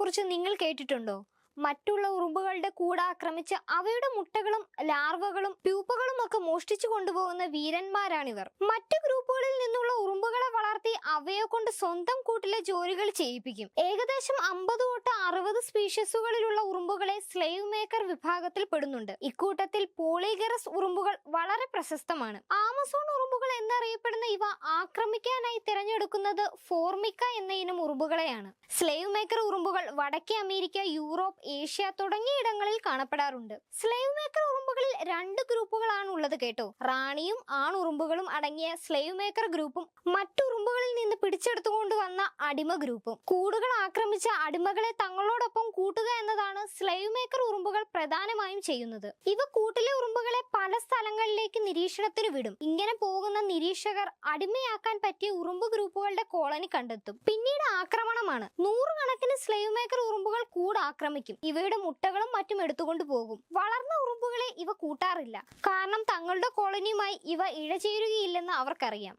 കുറിച്ച് നിങ്ങൾ കേട്ടിട്ടുണ്ടോ? മറ്റുള്ള ഉറുമ്പുകളുടെ കൂടെ ആക്രമിച്ച് അവയുടെ മുട്ടകളും ലാർവകളും പ്യൂപ്പകളും ഒക്കെ മോഷ്ടിച്ചു കൊണ്ടുപോകുന്ന വീരന്മാരാണിവർ. മറ്റു ഗ്രൂപ്പുകളിൽ നിന്നുള്ള ഉറുമ്പുകളെ വളർത്തി അവയെ കൊണ്ട് സ്വന്തം കൂട്ടിലെ ജോലികൾ ചെയ്യിപ്പിക്കും. ഏകദേശം അമ്പത് തൊട്ട് അറുപത് സ്പീഷ്യസുകളിലുള്ള ഉറുമ്പുകളെ സ്ലേവ് മേക്കർ വിഭാഗത്തിൽ പെടുന്നുണ്ട്. ഇക്കൂട്ടത്തിൽ പോളിഗറസ് ഉറുമ്പുകൾ വളരെ പ്രശസ്തമാണ്. ആമസോൺ ഉറുമ്പുകൾ എന്നറിയപ്പെടുന്ന ഇവ ആക്രമിക്കാനായി തിരഞ്ഞെടുക്കുന്നത് ഫോർമിക്ക എന്ന ഇനം ഉറുമ്പുകളെയാണ്. സ്ലേവ് മേക്കർ ഉറുമ്പുകൾ വടക്കേ അമേരിക്ക യൂറോപ്പ് ഏഷ്യ തുടങ്ങിയ ഇടങ്ങളിൽ കാണപ്പെടാറുണ്ട്. സ്ലേവ് മേക്കർ ഉറുമ്പുകളിൽ രണ്ട് ഗ്രൂപ്പുകളാണ് ഉള്ളത് കേട്ടോ. റാണിയും ആണുറുമ്പുകളും അടങ്ങിയ സ്ലേവ് മേക്കർ ഗ്രൂപ്പും മറ്റു ഉറുമ്പുകളിൽ നിന്ന് പിടിച്ചെടുത്തുകൊണ്ട് വന്ന അടിമ ഗ്രൂപ്പും. കൂടുകൾ ആക്രമിച്ച അടിമകളെ തങ്ങളോടൊപ്പം കൂട്ടുക എന്നതാണ് സ്ലേവ് മേക്കർ ഉറുമ്പുകൾ പ്രധാനമായും ചെയ്യുന്നത്. ഇവ കൂട്ടിലെ ഉറുമ്പുകളെ പല സ്ഥലങ്ങളിലേക്ക് നിരീക്ഷണത്തിന് വിടും. ഇങ്ങനെ പോകുന്ന നിരീക്ഷകർ അടിമയാക്കാൻ പറ്റിയ ഉറുമ്പ് ഗ്രൂപ്പുകളുടെ കോളനി കണ്ടെത്തും. പിന്നീട് ആക്രമണമാണ്. നൂറുകണക്കിന് സ്ലേവ് മേക്കർ ഉറുമ്പുകൾ കൂട് ആക്രമിക്കും. ഇവയുടെ മുട്ടകളും മറ്റും എടുത്തുകൊണ്ട് പോകും. വളർന്ന ഉറുമ്പുകളെ ഇവ കൂട്ടാറില്ല. കാരണം തങ്ങളുടെ കോളനിയുമായി ഇവ ഇഴചേരുകയില്ലെന്ന് അവർക്കറിയാം.